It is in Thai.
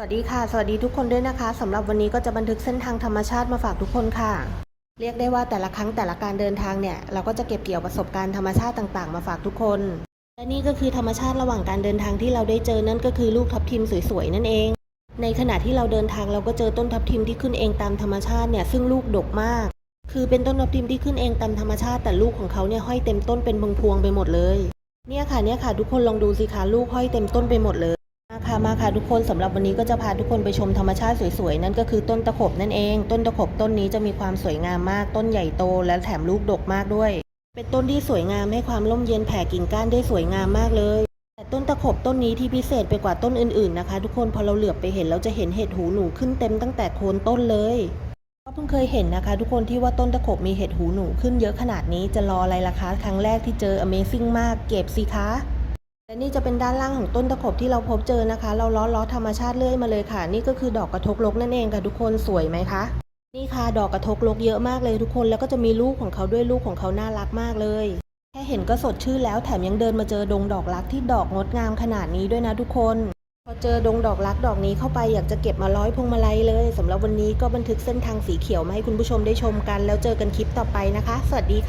สวัสดีค่ะ สวัสดีทุกคนด้วยนะคะสำหรับวันนี้ก็จะบันทึกเส้นทางธรรมชาติมาฝากทุกคนค่ะ เรียกได้ว่าแต่ละครั้งแต่ละการเดินทางเนี่ย เราก็จะเก็บเกี่ยวประสบการณ์ธรรมชาติต่างๆ มาฝากทุกคน และนี่ก็คือธรรมชาติระหว่างการเดินทางที่เราได้เจอนั่นก็คือลูกทับทิมสวยๆนั่นเอง ในขณะที่เราเดินทางเราก็เจอต้นทับทิมที่ขึ้นเองตามธรรมชาติเนี่ยซึ่งลูกดกมาก คือเป็นต้นทับทิมที่ขึ้นเองตามธรรมชาติแต่ลูกของเขาเนี่ยห้อยเต็มต้นเป็นพวงๆไปหมดเลย เนี่ยค่ะเนี่ยค่ะทุกคนลองดูสิคะลูกห้อยเต็มต้นไปหมดเลย มาค่ะมาค่ะทุกคนสำหรับวันนี้ก็จะพาทุกคนไปชมธรรมชาติสวยๆ นั่นก็คือต้นตะขบนั่นเอง ต้นตะขบต้นนี้จะมีความสวยงามมากต้นใหญ่โตและแถมลูกดกมากด้วย เป็นต้นที่สวยงามให้ความร่มเย็นแผ่กิ่งก้านได้สวยงามมากเลย แต่ต้นตะขบต้นนี้ที่พิเศษไปกว่าต้นอื่นๆนะคะ ทุกคนพอเราเหลือบไปเห็นเราจะเห็นเห็ดหูหนูขึ้นเต็มตั้งแต่โคนต้นเลยก็เพิ่งเคยเห็นนะคะ ทุกคนที่ว่าต้นตะขบมีเห็ดหูหนูขึ้นเยอะขนาดนี้จะรออะไรล่ะคะครั้งแรกที่เจอ Amazing มากเก็บสิคะ และนี่จะเป็นด้านล่างของต้นตะขบที่เราพบเจอนะคะ เราล้อล้อธรรมชาติเลื่อยมาเลยค่ะ นี่ก็คือดอกกระทกลกนั่นเองค่ะทุกคนสวยไหมคะ นี่ค่ะดอกกระทกลกเยอะมากเลยทุกคนแล้วก็จะมีลูกของเขาด้วยลูกของเขาน่ารักมากเลย แค่เห็นก็สดชื่นแล้วแถมยังเดินมาเจอดงดอกรักที่ดอกงดงามขนาดนี้ด้วยนะทุกคน พอเจอดงดอกรักดอกนี้เข้าไปอยากจะเก็บมาร้อยพวงมาลัยเลยสำหรับวันนี้ก็บันทึกเส้นทางสีเขียวมาให้คุณผู้ชมได้ชมกัน แล้วเจอกันคลิปต่อไปนะคะ สวัสดีค่ะ